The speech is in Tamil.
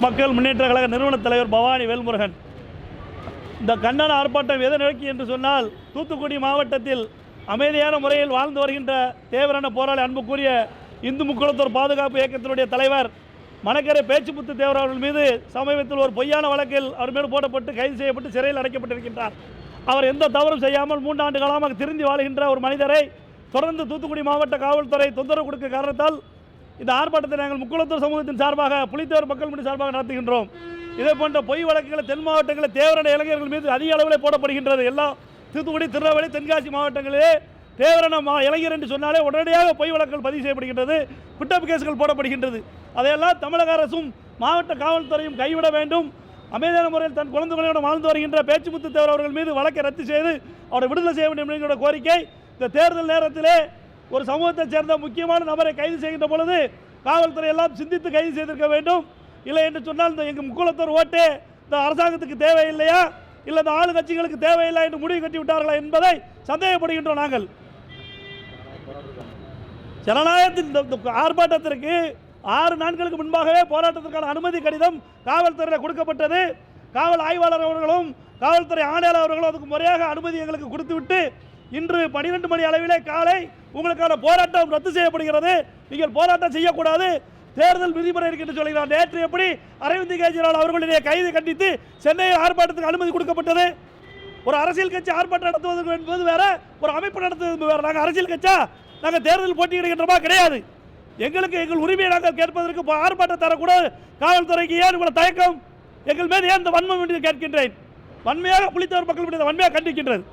மக்கள் முன்னேற்ற கழக நிறுவன தலைவர் பவானி வேல்முருகன். இந்த கண்டன ஆர்ப்பாட்டம் எதை நோக்கி என்று சொன்னால் தூத்துக்குடி மாவட்டத்தில் அமைதியான முறையில் வாழ்ந்து வருகின்ற தேவரான போராளி அன்புக்குரிய இந்து முக்குளத்தூர் பாதுகாப்பு இயக்கத்தினுடைய தலைவர் மணக்கரை பேச்சுப்புத்து தேவர் அவர்கள் மீது சமீபத்தில் ஒரு பொய்யான வழக்கில் அவர் மீது போடப்பட்டு கைது செய்யப்பட்டு சிறையில் அடைக்கப்பட்டிருக்கின்றார். அவர் எந்த தவறும் செய்யாமல் மூன்றாண்டு காலமாக திருந்தி வாழ்கின்ற ஒரு மனிதரை தொடர்ந்து தூத்துக்குடி மாவட்ட காவல்துறை தொந்தரவு கொடுக்க காரணத்தால் இந்த ஆர்ப்பாட்டத்தை நாங்கள் முக்குளத்தூர் சமூகத்தின் சார்பாக புலித்தேவர் மக்கள் முன்னணி சார்பாக நடத்துகின்றோம். இதே போன்ற பொய் வழக்குகளை தென் மாவட்டங்களில் தேவரான இளைஞர்கள் மீது அதிக அளவில் போடப்படுகின்றது. எல்லா தூத்துக்குடி திருநெல்வேலி தென்காசி மாவட்டங்களிலே தேவரான மா இளைஞர் என்று சொன்னாலே உடனடியாக பொய் வழக்குகள் பதிவு செய்யப்படுகின்றது. குட்டப் கேஸுகள் போடப்படுகின்றது. அதையெல்லாம் தமிழக அரசும் மாவட்ட காவல்துறையும் கைவிட வேண்டும். அமைதியான முறையில் தன் குழந்தைகளோடு வாழ்ந்து வருகின்ற பேச்சுமுத்து தேவர் அவர்கள் மீது வழக்கை ரத்து செய்து அவரை விடுதலை செய்ய வேண்டும் என்கிற கோரிக்கை இந்த தேர்தல் நேரத்திலே ஒரு சமூகத்தைச் சேர்ந்த முக்கியமான நபரை கைது செய்கின்ற பொழுது காவல்துறை எல்லாம் சிந்தித்து கைது செய்திருக்க வேண்டும். இல்லை என்று சொன்னால் இந்த எங்கள் முக்குளத்தோர் ஓட்டு இந்த அரசாங்கத்துக்கு தேவையில்லையா? இல்லை இந்த ஆளுங்கட்சிகளுக்கு தேவையில்லை என்று முடிவு கட்டி விட்டார்களா என்பதை சந்தேகப்படுகின்றோம் நாங்கள். ஜனநாயகத்தின் இந்த- ஆர்ப்பாட்டத்திற்கு ஆறு நாட்களுக்கு முன்பாகவே போராட்டத்திற்கான அனுமதி கடிதம் காவல்துறையில் கொடுக்கப்பட்டது. காவல் ஆய்வாளர் அவர்களும் காவல்துறை ஆணையாளர் அவர்களும் அதுக்கு முறையாக அனுமதி எங்களுக்கு கொடுத்துவிட்டு இன்று பனிரெண்டு மணி அளவிலே காலை உங்களுக்கான போராட்டம் ரத்து செய்யப்படுகிறது. நீங்கள் போராட்டம் செய்யக்கூடாது. தேர்தல் விதிமுறை இருக்கு சொல்கிறார் நேற்று எப்படி அரவிந்த் கெஜ்ரிவால் அவர்களுடைய கைது கண்டித்து சென்னை ஆர்ப்பாட்டத்துக்கு அனுமதி கொடுக்கப்பட்டது? ஒரு அரசியல் கட்சி ஆர்ப்பாட்டம் நடத்துவது என்பது வேற ஒரு அமைப்பு நடத்துவது வேற. நாங்கள் அரசியல் கட்சா நாங்கள் தேர்தல் போட்டியிடுகின்றமா? கிடையாது. எங்களுக்கு எங்கள் உரிமையை நாங்கள் கேட்பதற்கு ஆர்ப்பாட்டம் தரக்கூடாது. காவல்துறைக்கு ஏன் இவ்வளவு தயக்கம்? எங்கள் மீது ஏன் இந்த வன்மம் என்று கேட்கின்றேன்? வன்மையாக புலித்தவர் மக்கள் வன்மையாக கண்டிக்கின்றது.